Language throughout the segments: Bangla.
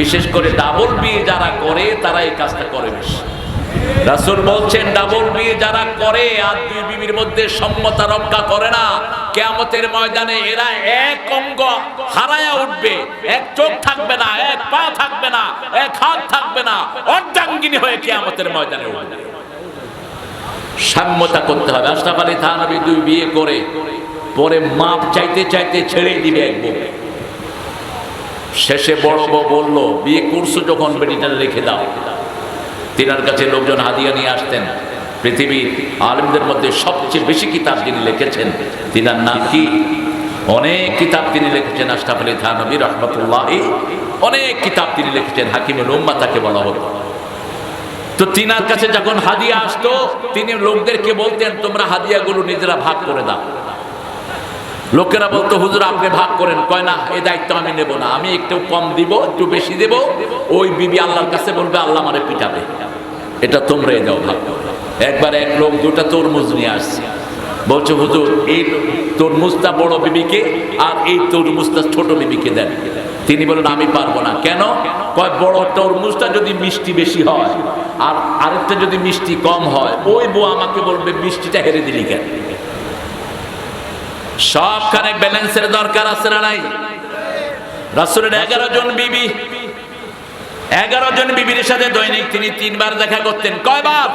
বিশেষ করে ডাবল বিয়ে যারা করে, তারা এই কাজটা করে বেশি। রাসূল বলছেন ডাবল বিয়ে যারা করে, আর দুই বিবির মধ্যে সম্মতা রক্ষা করে না, কেয়ামতের ময়দানে এরা এক অঙ্গ হারায়া উঠবে। এক চোখ থাকবে না, এক পা থাকবে না, এক হাত থাকবে না, অর্ধাঙ্গিনী হয়ে কেয়ামতের ময়দানে উঠবে। সাম্যতা করতে হবে। আশরাফ আলী থানবী দুই বিয়ে করে, পরে মাপ চাইতে চাইতে ছেড়ে দিবে এক বউ। শেষে বড় বউ বলল, বিয়ে করছ যখন বেটিটা রেখে দাও। তিনার কাছে লোকজন হাদিয়া নিয়ে আসতেন। পৃথিবীর আলমদের মধ্যে সবচেয়ে বেশি কিতাব যিনি লিখেছেন, তিনার নাম কি? অনেক কিতাব তিনি লিখেছেন, আশরাফ আলী থানবী রহমতুল্লাহ। অনেক কিতাব তিনি লিখেছেন, হাকিমুল উম্মা তাকে বলা হতো। তো তিনার কাছে যখন হাদিয়া আসতো, তিনি লোকদেরকে বলতেন, তোমরা হাদিয়াগুলো নিজেরা ভাগ করে দাও। লোকেরা বলতো, হুজুর, আপনি ভাগ করেন। কয়, না, এই দায়িত্ব আমি নেব না। আমি একটু কম দিব, একটু বেশি দেব। ওই বিবি আল্লাহর কাছে বলবে, আল্লাহ মানে পিটাবে। এটা তোমরা দাও ভাগ। একবার এক লোক দুটা তরমুজ নিয়ে আসছে। বলছে, হুজুর, এই তরমুজটা বড় বিবিকে আর এই তরমুজটা ছোট বিবিকে দেন। তিনি বলেন, আমি পারব না। কেন? কয়, বড় তরমুজটা যদি মিষ্টি বেশি হয়, আর আরেকটা যদি মিষ্টি কম হয়, ওই বউ আমাকে বলবে, মিষ্টিটা হেরে দিলি কেন? সবখানে ব্যালেন্সের দরকার আছে না নাই? রাসুলের এগারো জন বিবি, এগারো জন বিবির সাথে দৈনিক তিনি তিনবার দেখা করতেন। কয়বার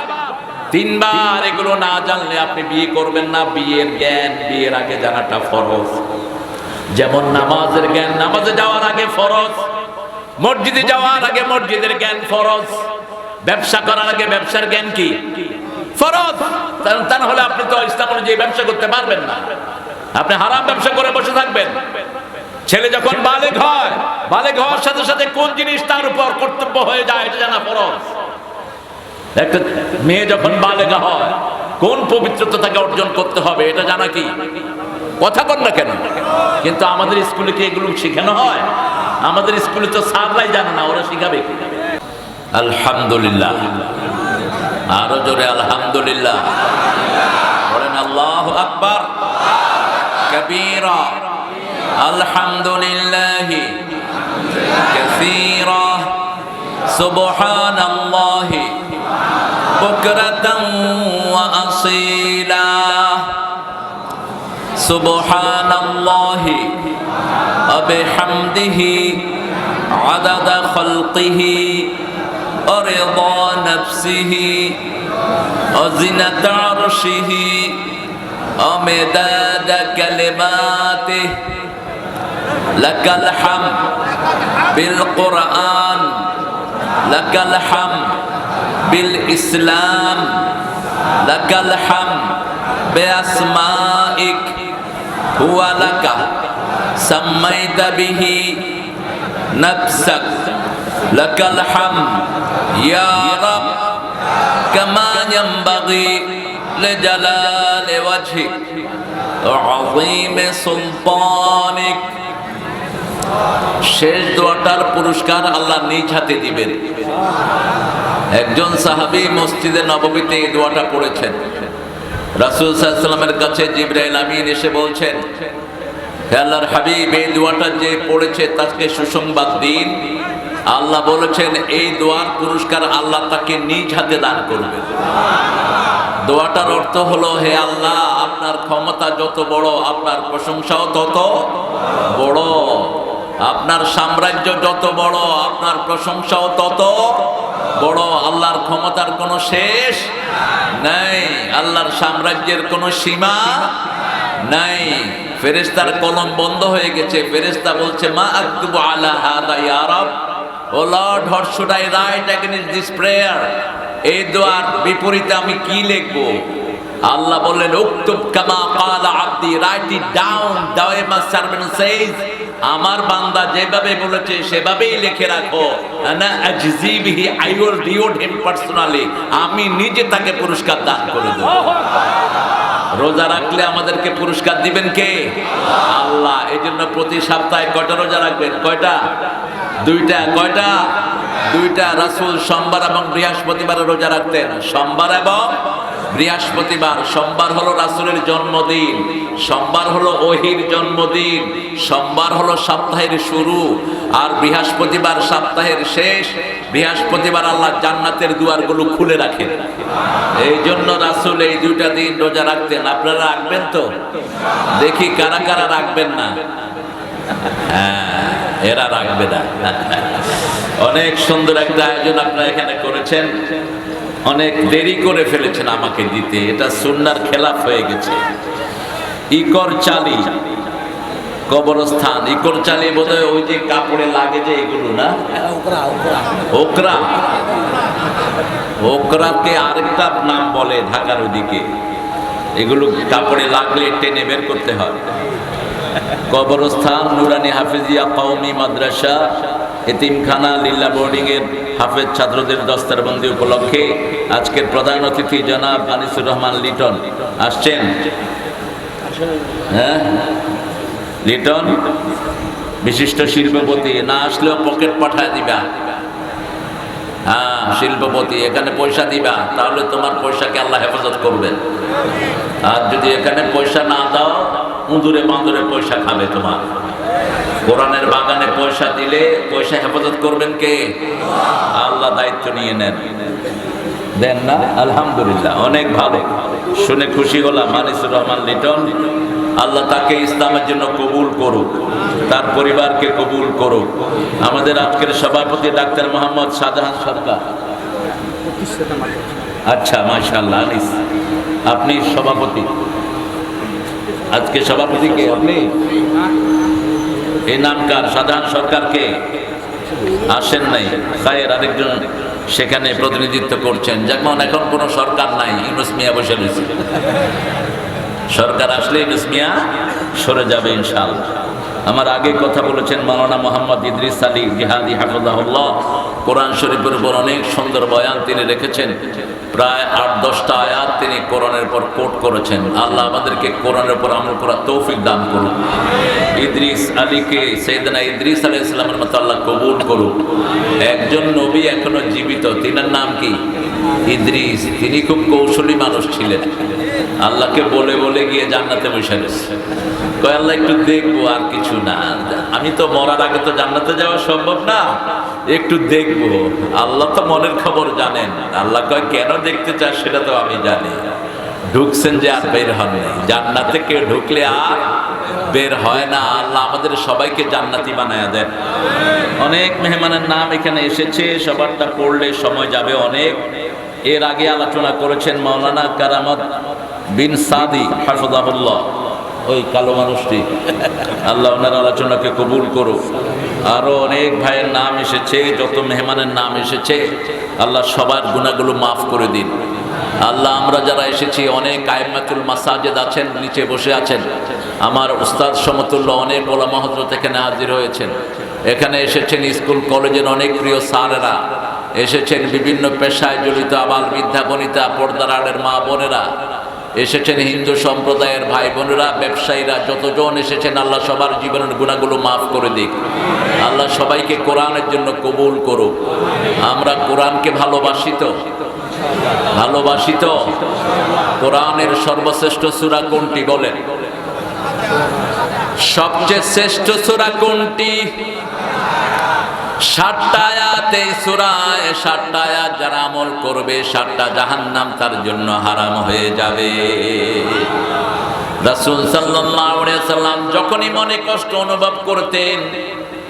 তিনবার। এগুলো না জানলে আপনি বিয়ে করবেন না। বিয়ের জ্ঞান, বিয়ের আগে জানাটা ফরজ। যেমন নামাজের জ্ঞান, নামাজে যাওয়ার আগে ফরজ। মসজিদে যাওয়ার আগে মসজিদের জ্ঞান ফরজ। ব্যবসা করার আগে ব্যবসার জ্ঞান কি? ফরজ। তা- তা না হলে আপনি তো ইসলাম অনুযায়ী ব্যবসা করতে পারবেন না। আপনি হারাম ব্যবসা করে বসে থাকবেন। ছেলে যখন বালেগ হয়, বালেগ হওয়ার সাথে সাথে কোন জিনিস তার উপর কর্তব্য হয়ে যায় এটা জানা ফরজ। একটা মেয়ে যখন বালেগা হয়, কোন পবিত্রতা তাকে অর্জন করতে হবে এটা জানা কি? কথা কর না কেন? কিন্তু আমাদের স্কুলে কি এগুলো শেখানো হয়? আমাদের স্কুলে তো সারলাই জানে না, ওরা শিখাবে আলহামদুলিল্লাহ। আরও জোরে আলহামদুলিল্লাহ। বলেন আল্লাহ আকবার। كبيرا. الحمد لله كثيرا. سبحان الله بكرة وأصيلا. سبحان الله وبحمده عدد خلقه ورضا نفسه وزنة عرشه ومداد كلماته لك الحمد بالقرآن لك الحمد بالإسلام لك الحمد بأسمائك. هو لك سميت به نفسك. لك الحمد يا رب كما ينبغي. لجلال وجهك وعظيم سلطانك শেষ দোয়াটার পুরস্কার আল্লাহ নিজ হাতে দিবেন একজন সাহাবী মসজিদে নবমীতে এই দোয়াটা পড়েছেন রাসূল সাল্লামের কাছে জিব্রাইল আমিন এসে বলছেন হে আল্লাহর হাবিব এই দোয়াটা যে পড়েছে তাকে সুসংবাদ দিন আল্লাহ বলেছেন, এই দোয়ার পুরস্কার আল্লাহ তাকে নিজ হাতে দান করবে দোয়াটার অর্থ হলো, হে আল্লাহ, আপনার ক্ষমতা যত বড়, আপনার প্রশংসাও তত বড়। আপনার সাম্রাজ্য যত বড়, আপনার প্রশংসাও তত বড়। আল্লাহর ক্ষমতার কোনো শেষ নাই, আল্লাহর সাম্রাজ্যের কোনো সীমা নাই। ফেরেস্তার কলম বন্ধ হয়ে গেছে। ফেরেস্তা বলছে, মা আকতুবু আলা হাদা ইয়া রব। O Lord I write this prayer এই দোয়ার বিপরীতে আমি কি লিখব? আল্লাহ বললেন কামা ক্বালা আব্দি write it down servant says আমার বান্দা যেভাবে বলেছে, সেভাবেই লিখে রাখো। আজজি আই হিম পার্সোনালি আমি নিজে তাকে পুরস্কার দান করে দেব। রোজা রাখলে আমাদেরকে পুরস্কার দিবেন কে? আল্লাহ। এই জন্য প্রতি সপ্তাহে কয়টা রোজা রাখবেন? কয়টা? দুইটা, কয়টা? দুইটা রাসূল সোমবার এবং বৃহস্পতিবার রোজা রাখতেন। সোমবার এবং বৃহস্পতিবার। সোমবার হলো রাসুলের জন্মদিন। সোমবার হলো ওহির জন্মদিন। সোমবার হলো সপ্তাহের শুরু। আর বৃহস্পতিবার সপ্তাহের শেষ। বৃহস্পতিবার আল্লাহ জান্নাতের দুয়ারগুলো খুলে রাখেন। এই জন্য রাসুল এই দুইটা দিন রোজা রাখতেন। আপনারা রাখবেন তো? দেখি কারা কারা রাখবেন না? হ্যাঁ। এরা রাখবে না। অনেক সুন্দর একটা আয়োজন আপনারা এখানে করেছেন। অনেক দেরি করে ফেলেছেন আমাকে দিতে। এটা সুন্নার খেলাফ হয়ে গেছে। ইকর চালি, কবরস্থান। ইকর চালি বোধহয় ওই যে কাপড়ে লাগে যে এগুলো না? ওকরা। ওকরাকে আরেকটা নাম বলে ঢাকার ওদিকে। এগুলো কাপড়ে লাগলে টেনে বের করতে হয়। কবরস্থান নুরানি হাফিজিয়া কওমি মাদ্রাসা এতিমখানা বোর্ডিং এর হাফেজ ছাত্রদের দস্তারবন্দি উপলক্ষে আজকের প্রধান অতিথি জনাব আনিসুর রহমান লিটন। আসছেন? হ্যাঁ? লিটন? বিশিষ্ট শিল্পপতি, না আসলেও পকেট পাঠায় দিবা। হ্যাঁ শিল্পপতি, এখানে পয়সা দিবা, তাহলে তোমার পয়সাকে আল্লাহ হেফাজত করবেন। আর যদি এখানে পয়সা না দাও উঁদুরে বাঁদুরে পয়সা খাবে তোমার। কোরআনের বাগানে পয়সা দিলে পয়সা হেফাজত করবেন কে? আল্লাহ দায়িত্ব নিয়ে নেন। দেন না? আলহামদুলিল্লাহ, অনেক ভালো। শুনে খুশি হলাম, মানিসুর রহমান লিটন। আল্লাহ তাকে ইসলামের জন্য কবুল করুক, তার পরিবারকে কবুল করুক। আমাদের আজকের সভাপতি ডাক্তার মোহাম্মদ শাহজাহান সরকার। আচ্ছা মাশাল্লাহ আনিস। আপনি সভাপতি। আজকে সভাপতি কে আপনি? এই নামকার সাধারণ সরকারকে আসেন নাই। খায়ের আরেকজন সেখানে প্রতিনিধিত্ব করছেন। যেমন এখন কোনো সরকার নাই। ইউনুস মিয়া বসে রয়েছে। সরকার আসলে ইউনুস মিয়া সরে যাবে ইনশাআল্লাহ। আমার আগে কথা বলেছেন মাওলানা মোহাম্মদ ইদ্রিস আলী জিহাদি হাফিজাহুল্লাহ। কোরআন শরীফের উপর অনেক সুন্দর বয়ান তিনি রেখেছেন। প্রায় আট, দশটা আয়াত তিনি কোরআনের পর কোট করেছেন। আল্লাহ আমাদেরকে কোরআনের উপর আমল করার তৌফিক দান করুন। ইদ্রিস আলীকে, সৈয়দনা ইদ্রিস আলী ইসলামের মতো আল্লাহ কবুল করুক। একজন নবী এখনও জীবিত, তিনার নাম কি? ইদ্রিস। তিনি খুব কৌশলী মানুষ ছিলেন। আল্লাহকে বলে বলে গিয়ে জান্নাতে বসে গেছে কয়, আল্লাহ একটু দেখব আর কিছু। না। আমি তো মরার আগে তো জান্নাতে যাওয়া সম্ভব না। একটু দেখব। আল্লাহ তো মনের খবর জানেন। আল্লাহ কয়, কেন দেখতে চাস সেটা তো আমি জানি। ঢুকছেন যে আর বের হন জান্নাতে কেউ ঢুকলে আর বের হয় না। আল্লাহ আমাদের সবাইকে জান্নাতি বানায়া দেন। অনেক মেহমানের নাম এখানে এসেছে। সবারটা পড়লে সময় যাবে অনেক। এর আগে আলোচনা করেছেন মাওলানা কারামত বিন সাদি, হাফজাহুল্লাহ। ওই কালো মানুষটি। আল্লাহ ওনার আলোচনাকে কবুল করুক। আরও অনেক ভাইয়ের নাম এসেছে, যত মেহমানের নাম এসেছে, আল্লাহ সবার গুণাগুলো মাফ করে দিন। আল্লাহ, আমরা যারা এসেছি, অনেক আয়মাতুল মাসাজেদ আছেন, নিচে বসে আছেন। আমার উস্তাদ সমতুল্য অনেক ওলামা হজরত এখানে হাজির হয়েছেন। এখানে এসেছেন স্কুল, কলেজের অনেক প্রিয় স্যারেরা। এসেছেন বিভিন্ন পেশায় জড়িত আবাল বিদ্যা বনিতা, পর্দার আড়ের মা বোনেরা এসেছেন হিন্দু সম্প্রদায়ের ভাই বোনেরা, ব্যবসায়ীরা, যতজন এসেছেন, আল্লাহ সবার জীবনের গুণাগুলো মাফ করে দিক। আল্লাহ সবাইকে কোরআনের জন্য কবুল করুক। আমরা কোরআনকে ভালোবাসি তো? ভালোবাসি তো? কোরআনের সর্বশ্রেষ্ঠ সুরা কোনটি বলেন? সবচেয়ে শ্রেষ্ঠ সুরা কোনটি? ষাটটা আয়াত এই সুরায় ষাটটা যারা আমল করবে ষাটটা জাহান্নাম তার জন্য হারাম হয়ে যাবে। রাসূল সাল্লাম যখনই মনে কষ্ট অনুভব করতেন,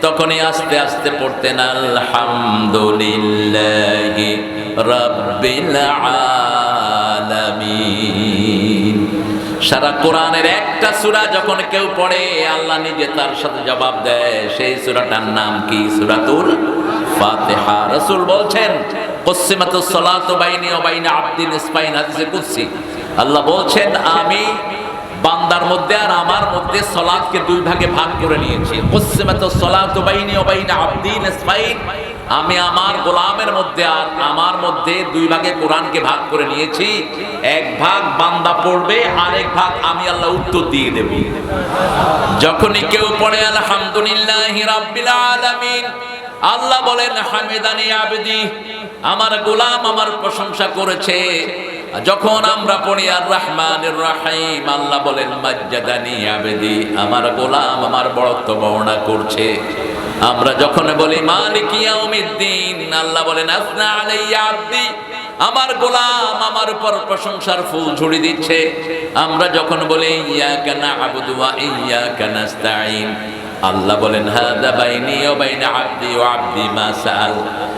তখনই আস্তে আস্তে পড়তেন, আলহামদুলিল্লাহি রাব্বিল আলামিন। সারা কোরআনের একটা সূরা যখন কেউ পড়ে, আল্লাহ নিজে তার সাথে জবাব দেয়, সেই সূরাটার নাম কি? সূরাতুল ফাতিহা। রাসূল বলছেন কসিমাতুস সালাতু বাইনি আবদিন হাদিসে আল্লাহ বলছেন, আমি বান্দার মধ্যে আর আমার মধ্যে সলাদকে দুই ভাগে ভাগ করে নিয়েছি। কসিমাতুস সালাতু বাইনি আবদিন আমি আমার গোলামের মধ্যে আর আমার মধ্যে দুই ভাগে কোরআনকে ভাগ করে নিয়েছি। এক ভাগ বান্দা পড়বে আর এক ভাগ আমি আল্লাহ উত্তর দিয়ে দেব। যখনই কেউ পড়ে, আলহামদুলিল্লাহ আল্লাহ বলেন, হামিদানি আবদি, আমার গোলাম আমার প্রশংসা করেছে। যখন আমরা পড়ি আর রহমানের রহিম আল্লাহ বলেন, মাজ্জাদানি আবেদি, আমার গোলাম আমার বড়ত্ব বর্ণনা করছে। আমরা যখন বলি, মালিক ইয়াউমিদ্দিন, আল্লাহ বলেন, আসনা আলাইয়া আব্দি, আমার গোলাম আমার উপর প্রশংসার ফুল ঝুড়ি দিচ্ছে। আমরা যখন বলি, ইয়াকা না'বুদু ওয়া ইয়াকা নাস্তাঈন, আল্লাহ বলেন আব্দি আব্দি মা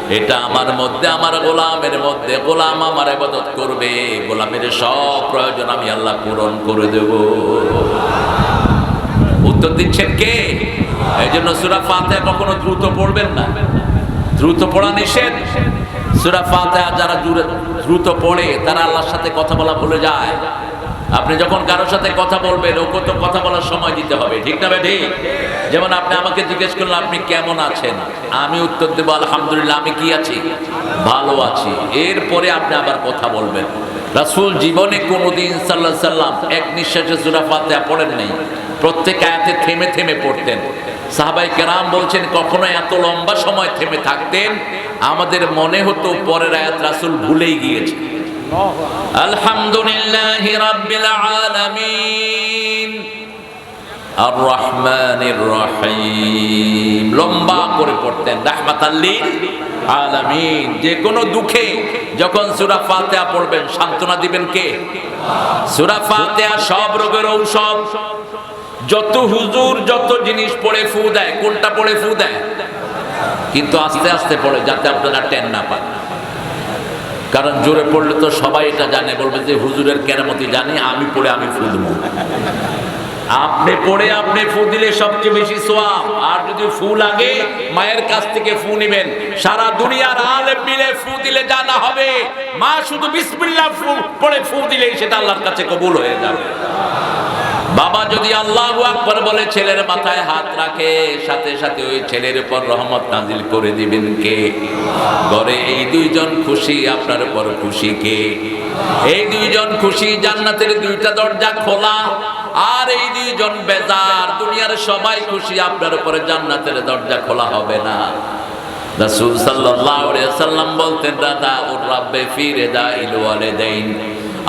এটা আমার মধ্যে, আমার গোলামের মধ্যে, গোলাম আমার ইবাদত করবে, গোলামের সব প্রয়োজন আমি আল্লাহ পূরণ করে দেব। উত্তর দিচ্ছেন কে? এই জন্য সুরা ফাতিহা কখনো দ্রুত পড়বেন না। দ্রুত পড়া নিষেধ। সুরা ফাতিহা যারা দ্রুত পড়ে, তারা আল্লাহর সাথে কথা বলা ভুলে যায়। আপনি যখন কারোর সাথে কথা বলবেন ওকে তো কথা বলার সময় দিতে হবে। ঠিক না ঠিক। যেমন আপনি আমাকে জিজ্ঞেস করলেন, আপনি কেমন আছেন? আমি উত্তর দেবো, আলহামদুলিল্লাহ, আমি কি আছি? ভালো আছি। এরপরে আপনি আবার কথা বলবেন। রাসুল জীবনে কোনোদিন সাল্লাহ সাল্লাম এক নিঃশ্বাসে সুরা ফাতিহা পড়েন নাই। প্রত্যেক আয়াতে থেমে থেমে পড়তেন। সাহাবাই কেরাম বলছেন, কখনো এত লম্বা সময় থেমে থাকতেন? আমাদের মনে হতো পরের আয়াত রাসূল ভুলেই গিয়েছে। আলহামদুলিল্লাহ রাব্বিল আলামিন। আর রহমানির রহিম। লম্বা করে পড়তেন রাহমাতাল্লিল আলামিন। যে কোনো দুঃখে যখন সূরা ফাতিহা পড়বেন, সান্ত্বনা দিবেন কে? সূরা ফাতিহা সব রোগের ঔষধ। যত হুজুর যত জিনিস পড়ে ফু দেয়, কোনটা পড়ে ফু দেয়? কিন্তু আস্তে আস্তে পড়ে যাতে আপনারা টেন না পান। কারণ জোরে পড়লে তো সবাই এটা জানে, বলবে যে হুজুরের কেরামতি জানি, আমি পড়ে আমি ফু দেবো। আপনি পড়ে আপনি ফু দিলে সবচেয়ে বেশি সোয়াব। আর যদি ফু লাগে, মায়ের কাছ থেকে ফু নেবেন। সারা দুনিয়ার আলেম মিলে ফু দিলে জানা হবে। মা শুধু বিসমিল্লাহ ফু, পড়ে ফু দিলেই সেটা আল্লাহর কাছে কবুল হয়ে যাবে। বাবা যদি আল্লাহ আকবর বলে ছেলের মাথায় হাত রাখে, সাথে সাথে ওই ছেলের উপর রহমত নাজিল করে দিবেন কে? ঘরে এই দুইজন খুশি, আপনার উপর খুশি কে? এই দুইজন খুশি, জান্নাতের দুইটা দরজা খোলা, আর এই দুইজন বেজার, দুনিয়ার সবাই খুশি, আপনার উপরে জান্নাতের দরজা খোলা হবে না। রাসূল সাল্লাল্লাহু আলাইহি সাল্লাম বলতেন দাদা ওর রাব্বে ফিরে দা ইল ওয়ালিদাইন।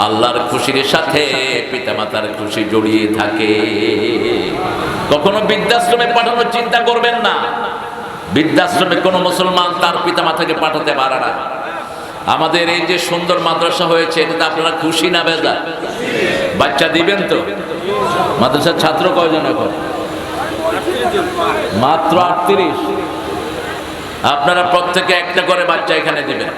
আল্লাহর খুশির সাথে পিতামাতার খুশি জড়িয়ে থাকে। কখনো বৃদ্ধাশ্রমে পাঠানোর চিন্তা করবেন না। বৃদ্ধাশ্রমে কোনো মুসলমান তার পিতামাতাকে পাঠাতে পারে না। আমাদের এই যে সুন্দর মাদ্রাসা হয়েছে এটাতে আপনারা খুশি না বেজা বাচ্চা দিবেন তো? মাদ্রাসার ছাত্র কয়জন এখন? মাত্র আটত্রিশ। আপনারা প্রত্যেকে একটা করে বাচ্চা এখানে দিবেন।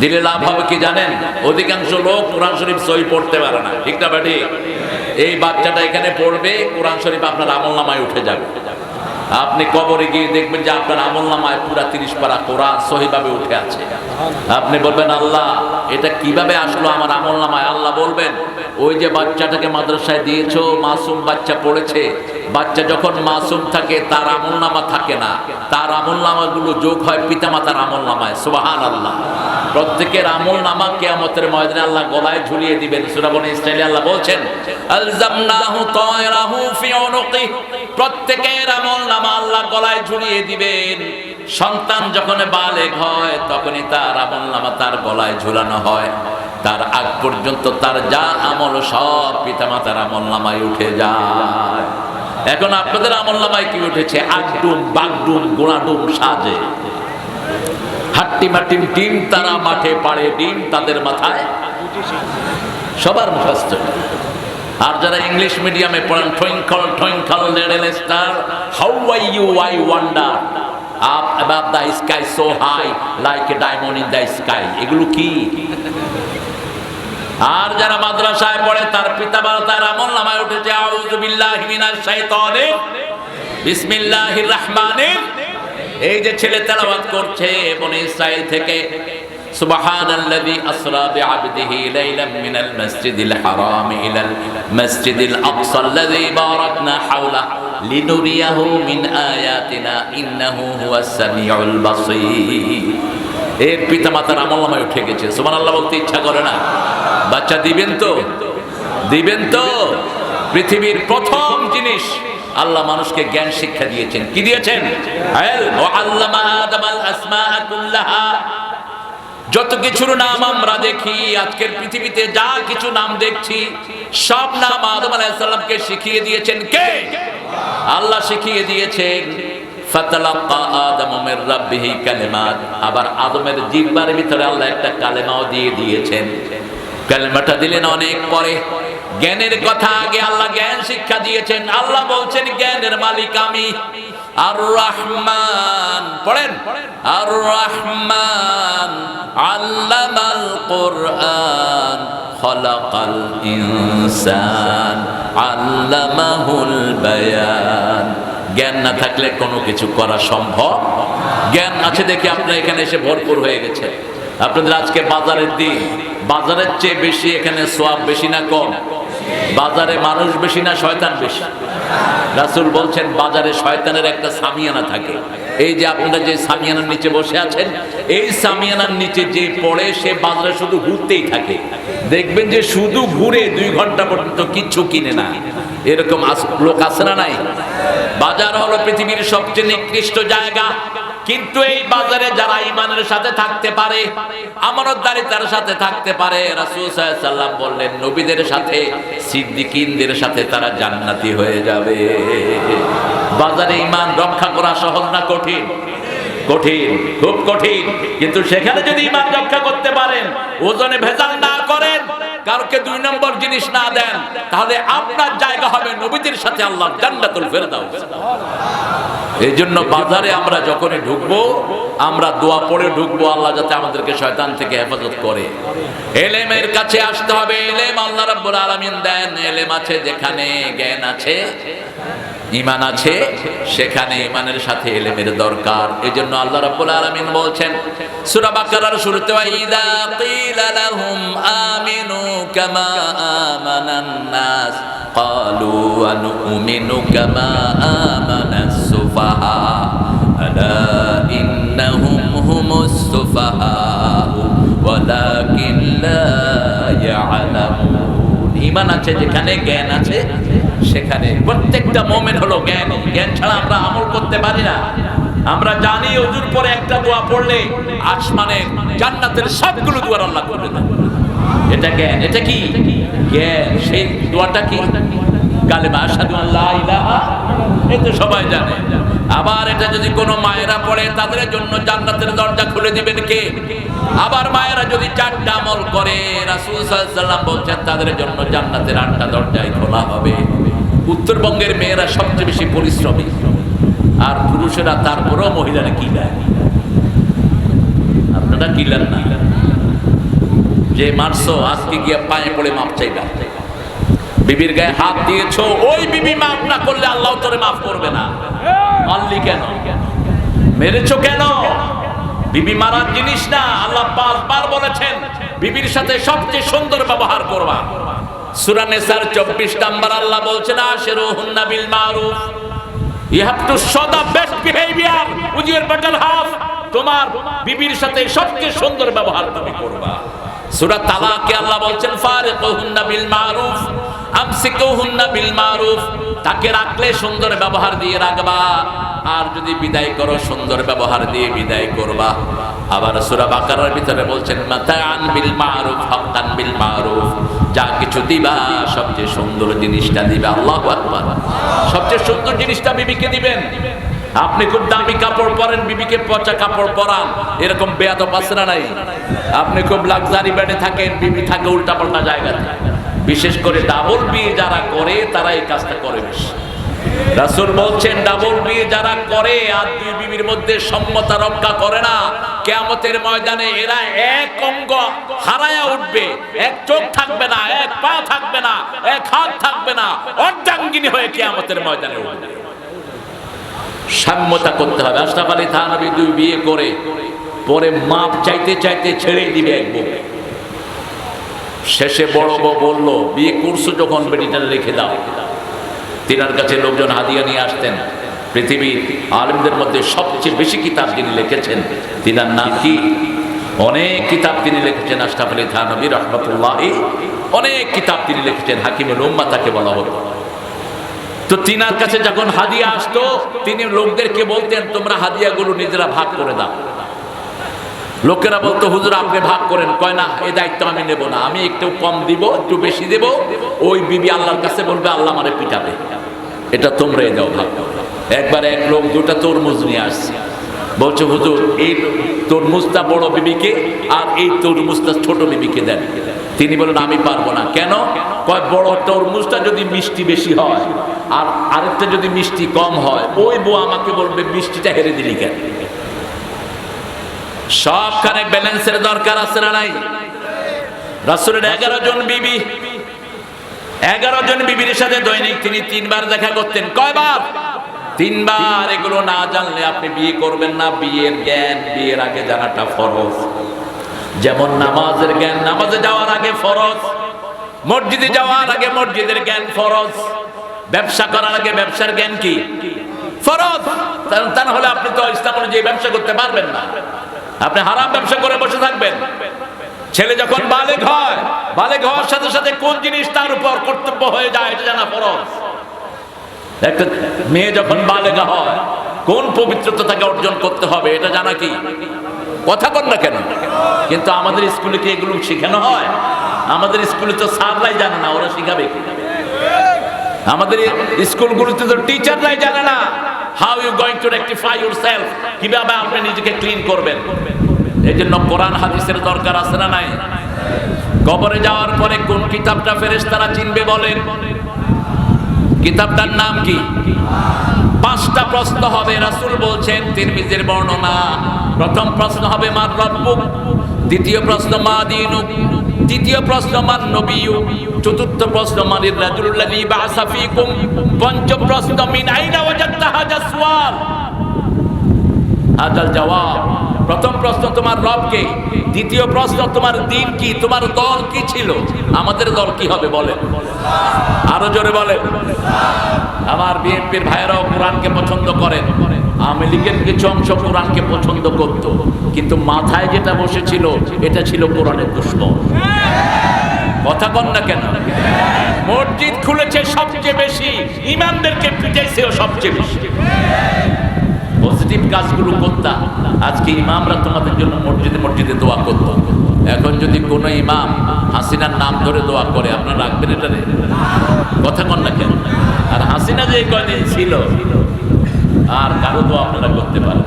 দিলে লাভ হবে কি জানেন? অধিকাংশ লোক কোরআন শরীফ সই পড়তে পারে না। ঠিক না বাটি এই বাচ্চাটা এখানে পড়বে, কোরআন শরীফ আপনার আমল নামায় উঠে যাবে। আপনি কবরে গিয়ে দেখবেন যে আপনার আমল নামায় পুরা তিরিশ পারা কোরআন সহিভাবে উঠে আছে। আপনি বলবেন, আল্লাহ, এটা কীভাবে আসলো আমার আমল নামায় আল্লাহ বলবেন, ওই যে বাচ্চাটাকে মাদ্রাসায় দিয়েছ, মাসুম বাচ্চা পড়েছে। বাচ্চা যখন মাসুম থাকে, তার আমল নামা থাকে না। তার আমল নামাগুলো যোগ হয় পিতামাতার আমল নামায় সুবাহান আল্লাহ প্রত্যেকের আমল নামা কেয়ামতের ময়দানে আল্লাহ গলায় ঝুলিয়ে দিবেন। সুরাবনী ইসরাইলে আল্লাহ বলছেন, আলজামনাহু তায়রাহু ফি উনুকি। প্রত্যেকের আমল নামা আল্লাহ গলায় ঝুলিয়ে দিবেন। সন্তান যখন বালেগ হয়, তখনই তার আমল নামা তার গলায় ঝুলানো হয়। তার আগ পর্যন্ত তার যা আমল, সব পিতামাতার আমল নামায় উঠে যায়। এখন আপনাদের আমল নামায় কি উঠেছে? আগডুম বাগডুম গোড়াডুম সাজে। হাট্টি মাটিম ডিম তারা মাঠে পাড়ে, ডিম তাদের মাথায়। সবার মুখস্থ। আর যারা ইংলিশ মিডিয়ামে পড়েন twinkle twinkle little star how I you I wonder up above the sky so high like a diamond in the sky এগুলো কি? আর যারা মাদ্রাসায় পড়ে, তার পিতা মাতা তার আমল নামায় উঠেছে, আউযু বিল্লাহি মিনাশ শাইতানির, বিসমিল্লাহির রাহমানির। এই যে ছেলে তেলাওয়াত করছে বনে ইসরাইল থেকে سبحان الذي أسرى بعبده ليلا من المسجد الحرام إلى المسجد الأقصى الذي باركنا حوله لنريه من آياتنا إنه هو السميع البصير এর পিতা মাতার আমল নামায় উঠে গেছে সুমান আল্লাহ বলতে ইচ্ছা করে না বাচ্চা দিবেন তো দিবেন তো পৃথিবীর প্রথম জিনিস আল্লাহ মানুষকে জ্ঞান শিক্ষা দিয়েছেন। কি দিয়েছেন? যত কিছুর নাম আমরা দেখি, আজকের পৃথিবীতে যা কিছু নাম দেখছি, সব নাম আদম আলাইসাল্লামকে শিখিয়ে দিয়েছেন কে? আল্লাহ শিখিয়ে দিয়েছেন আবার আদমের জিহ্বার ভিতরে আল্লাহ একটা কালেমাও দিয়ে দিয়েছেন। কালেমাটা দিলেন অনেক পরে। জ্ঞানের কথা আগে আল্লাহ জ্ঞান শিক্ষা দিয়েছেন। আল্লাহ বলছেন, জ্ঞানের মালিক আমি। আর রহমান পড়েন। আর রহমান আল্লামাল কোরআন, খলাকাল ইনসান, আল্লামাহুল বায়ান। জ্ঞান না থাকলে কোনো কিছু করা সম্ভব? জ্ঞান আছে দেখে আপনারা এখানে এসে ভরপুর হয়ে গেছে। আপনাদের আজকে বাজারের দিন। বাজারের চেয়ে বেশি এখানে সোয়াব বেশি না কম? বাজারে মানুষ বেশি না শয়তান বেশি? রাসুল বলছেন, বাজারে শয়তানের একটা সামিয়ানা থাকে। এই যে আপনারা যে সামিয়ানার নিচে বসে আছেন, এই সামিয়ানার নিচে যে পড়ে, সে বাজারে শুধু ঘুরতেই থাকে। দেখবেন যে শুধু ঘুরে দুই ঘণ্টা পর্যন্ত কিচ্ছু কিনে না। এরকম লোক আছে না নাই? বাজার হলো পৃথিবীর সবচেয়ে নিকৃষ্ট জায়গা। কিন্তু এই বাজারে যারা ইমানের সাথে থাকতে পারে আমানতদারিতার সাথে থাকতে পারে, রাসূল সাল্লাল্লাহু আলাইহি সাল্লাম বললেন, নবীদের সাথে, সিদ্দিকিনদের সাথে তারা জান্নাতি হয়ে যাবে। বাজারে ইমান রক্ষা করা সহজ না কঠিন? কঠিন, খুব কঠিন। কিন্তু সেখানে যদি ইমান রক্ষা করতে পারেন, ওজনে ভেজাল না করেন কাউকে দুই নম্বর জিনিস না দেন, তাহলে আপনার জায়গা হবে নবীদের সাথে আল্লাহ জান্নাতুল ফেরদাউস। এই জন্য বাজারে আমরা যখনই ঢুকবো, আমরা দোয়া পড়ে ঢুকবো, আল্লাহ যাতে আমাদেরকে শয়তান থেকে হেফাজত করে। এলেমের কাছে আসতে হবে, এলেম আল্লাহ রাব্বুল আলামিন দেন, এলেম আছে যেখানে জ্ঞান আছে ইমান আছে, সেখানে ইমানের সাথে এলেমের দরকার। এই জন্য আল্লাহ রাব্বুল আলামিন বলছেন সুরা বাকারার শুরুতে ওয়াইদা কিলা লাহুম আমিনু কামা আমানান নাস ক্বালু কামা আমানাস সুফাহা, আলা ইন্নাহুম হুমুস সুফাহা, ওয়ালাকিন লা ইয়ালামুন। ঈমান আছে, যেখানে জ্ঞান আছে, সেখানে। প্রত্যেকটা মোমেন্ট হলো জ্ঞান। জ্ঞান ছাড়া আমরা আমল করতে পারি না। আমরা জানি অজুর পরে একটা দোয়া পড়লে আসমানের জান্নাতের সবগুলো দুয়ার আল্লাহ করবে না। এটা জ্ঞান, এটা কি? জ্ঞান, সেই দোয়াটা কি? আশহাদু আল্লাহ ইলাহা তো সবাই জানে। আবার এটা যদি কোনো মায়েরা পড়ে, তাদের জন্য জান্নাতের দরজা খুলে দিবেন কে? আবার মায়েরা যদি চারটা আমল করে, রাসূল বলছেন, তাদের জন্য জান্নাতের আটটা দরজাই খোলা হবে। উত্তরবঙ্গের মেয়েরা সবচেয়ে বেশি পরিশ্রমী। আর পুরুষেরা তারপরেও মহিলারা কি দেয় আপনারা কিলেন না। যে মারছো, আজকে গিয়ে পায়ে পড়ে মাপ চাইবা। বিবির গায়ে হাত দিয়েছ, ওই বিবি মাফ না করলে আল্লাহ তোরে মাফ করবে না। মারলি কেন? মেরেছো কেন? বিবি মারার জিনিস না, আল্লাহ পাঁচবার বলেছেন, বিবির সাথে সবচেয়ে সুন্দর ব্যবহার করবা। সূরা নিসার 24 নাম্বার আল্লাহ বলছেন আশিরু হুন্না বিল মারুফ। You have to show the best behaviour with your better half তোমার বিবির সাথে সবচেয়ে সুন্দর ব্যবহার তুমি করবা। সূরা তালাকে আল্লাহ বলছেন, ফারিকুহুন্না বিল মারুফ, আমসিকুহুন্না বিল মারুফ। তাকে রাখলে সুন্দর ব্যবহার দিয়ে রাখবা। আর যদি বিদায় করো, সুন্দর ব্যবহার দিয়ে বিদায় করবা। আবার সূরা বাকারার ভিতরে বলছেন, মাতাআন বিল মারুফ, হাক্কান বিল মারুফ। যা কিছু দিবা, সবচেয়ে সুন্দর জিনিসটা দিবে, আল্লাহ সবচেয়ে সুন্দর জিনিসটা বিবিকে দিবেন। আপনি খুব দামি কাপড় পরেন, বিবিকে পচা কাপড় পরান, এরকম বেয়াদ পাসরা নাই? আপনি খুব লাক্সারি বেডে থাকেন, বিবি থাকে উল্টা পাল্টা জায়গাতে। বিশেষ করে ডাবল বিয়ে যারা করে, তারা এই কাজটা করে বেশি। রাসূল বলছেন, ডাবল বিয়ে যারা করে আর দুই বিবির মধ্যে সম্মতা রক্ষা করে না, কেয়ামতের ময়দানে এরা এক অঙ্গ হারায়া উঠবে। এক চোখ থাকবে না, এক পা থাকবে না, এক হাত থাকবে না, অর্ধাঙ্গিনী হয়ে কেয়ামতের ময়দানে উঠবে। সাম্যতা করতে হবে। আশরাফ আলী থানবী দুই বিয়ে করে, পরে মাপ চাইতে চাইতে ছেড়ে দিবে এক বউ। শেষে বড় বউ বলল, বিয়ে করছ যখন বেটিটা রেখে দাও। তিনার কাছে লোকজন হাদিয়া নিয়ে আসতেন। পৃথিবীর আলিমদের মধ্যে সবচেয়ে বেশি কিতাব যিনি লিখেছেন, তিনার নাম কি? অনেক কিতাব তিনি লিখেছেন আশরাফ আলী থানবী রহমতুল্লাহ। অনেক কিতাব তিনি লিখেছেন, হাকিমুল উম্মা তাকে বলা হতো। তো তিনার কাছে যখন হাদিয়া আসতো, তিনি লোকদেরকে বলতেন, তোমরা হাদিয়াগুলো নিজেরা ভাগ করে দাও। লোকেরা বলতো, হুজুর, আপনি ভাগ করেন। কয়, না এই দায়িত্ব আমি নেব না। আমি একটু কম দিব, একটু বেশি দেব। ওই বিবি আল্লাহর কাছে বলবে, আল্লাহ আমারে পিটাবে। এটা তোমরাই দাও ভাগ একবার এক লোক দুটা তরমুজ নিয়ে আসছে। বলছে, হুজুর, এই তরমুজটা বড় বিবিকে আর এই তরমুজটা ছোট বিবিকে দেন। তিনি বলেন, আমি পারব না। কেন? কয়, বড় তরমুজটা যদি মিষ্টি বেশি হয় আর আরেকটা যদি মিষ্টি কম হয়, ওই বউ আমাকে বলবে, মিষ্টিটা হেরে দিলি কেন? সবখানে ব্যালেন্সের দরকার আছে না নাই? রাসুলের এগারো জন বিবি এগারো জন বিবির সাথে দৈনিক তিনি তিনবার দেখা করতেন। কয়বার তিনবার। এগুলো না জানলে আপনি বিয়ে করবেন না। বিয়ের জ্ঞান, বিয়ের আগে জানাটা ফরজ। যেমন নামাজের জ্ঞান, নামাজে যাওয়ার আগে ফরজ। মসজিদে যাওয়ার আগে মসজিদের জ্ঞান ফরজ। ব্যবসা করার আগে ব্যবসার জ্ঞান কি? ফরজ। তা- না হলে আপনি তো ইসলাম অনুযায়ী ব্যবসা করতে পারবেন না। আপনি হারাম ব্যবসা করে বসে থাকবেন। ছেলে যখন বালেগ হয় বালেগ হওয়ার সাথে সাথে কোন জিনিস তার উপর কর্তব্য হয়ে যায় এটা জানা ফরজ। একটা মেয়ে যখন বালেগা হয় কোন পবিত্রতা তাকে অর্জন করতে হবে এটা জানা কি? কথা কর না কেন? কিন্তু আমাদের স্কুলে কি এগুলো শেখানো হয়? আমাদের স্কুলে তো স্যাররাই জানে না, ওরা শিখাবে আমাদের স্কুলগুলোতে তো টিচাররাই জানে না। How you going to rectify yourself কীভাবে আপনি নিজেকে ক্লিন করবেন? এই জন্য কোরআন হাদিসের দরকার আছে না নাই? কবরে যাওয়ার পরে কোন কিতাবটা ফেরেশতারা চিনবে বলেন? কিতাবটার নাম কি? পাঁচটা প্রশ্ন হবে, রাসূল বলছেন, তিরমিজির বর্ণনা। প্রথম প্রশ্ন হবে, মার রব্বুক। দ্বিতীয় প্রশ্ন, মা দিনুক। তৃতীয় প্রশ্ন মান নবিয়ু। চতুর্থ প্রশ্ন মানির ফীকুম। পঞ্চম প্রশ্ন, মিন আইনা ওয়াজাদতা হাজা হাজাল জবাব, প্রথম প্রশ্ন তোমার রবকে, দ্বিতীয় প্রশ্ন তোমার দিন কি, তোমার দল কি ছিল? আমাদের দল কি হবে বলে। আরও জোরে বলে। আমার বিএনপির ভাইয়েরাও কোরআনকে পছন্দ করেন। আওয়ামী লীগের কিছু অংশ কোরআনকে পছন্দ করত। কিন্তু মাথায় যেটা বসেছিল, এটা ছিল কোরআনের দুশ্মন। কথা কন না কেন? মসজিদ খুলেছে সবচেয়ে বেশি ইমামদেরকে পিটাইছেও সবচেয়ে বেশি। পজিটিভ কাজগুলো করতাম আজকে ইমামরা তোমাদের জন্য মসজিদে মসজিদে দোয়া করতো এখন যদি কোনো ইমাম হাসিনার নাম ধরে দোয়া করে, আপনারা রাখবেন এটা? কথা কন না কেন আর হাসিনা যে কয়দিন ছিল, আর কারও দোয়া আপনারা করতে পারেন।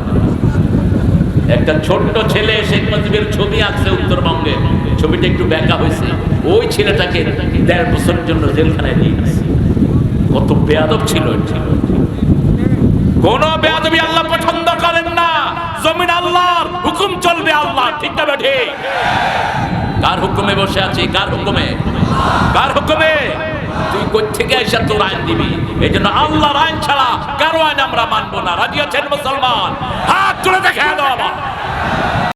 একটা ছোট্ট ছেলে শেখ মুজিবের ছবি আঁকছে উত্তরবঙ্গে ছবিটা একটু ব্যাকা হয়েছে ওই ছেলেটাকে দেড় বছরের জন্য জেলখানায় নিয়ে গেছে কত বেয়াদব ছিল ছেলে। কোন বেয়াদবি আল্লাহ পছন্দ করেন না। জমিন আল্লাহর, হুকুম চলবে আল্লাহ ঠিক না বেঠে? কার হুকুমে বসে আছি? কার হুকুমে? কার হুকুমে? তুই কোথেকে এসে তোর আইন দিবি? এই জন্য আল্লাহর আইন ছাড়া কারও আইন আমরা মানবো না। রাজি আছেন মুসলমান? হাত তুলে দেখে দাও আমার।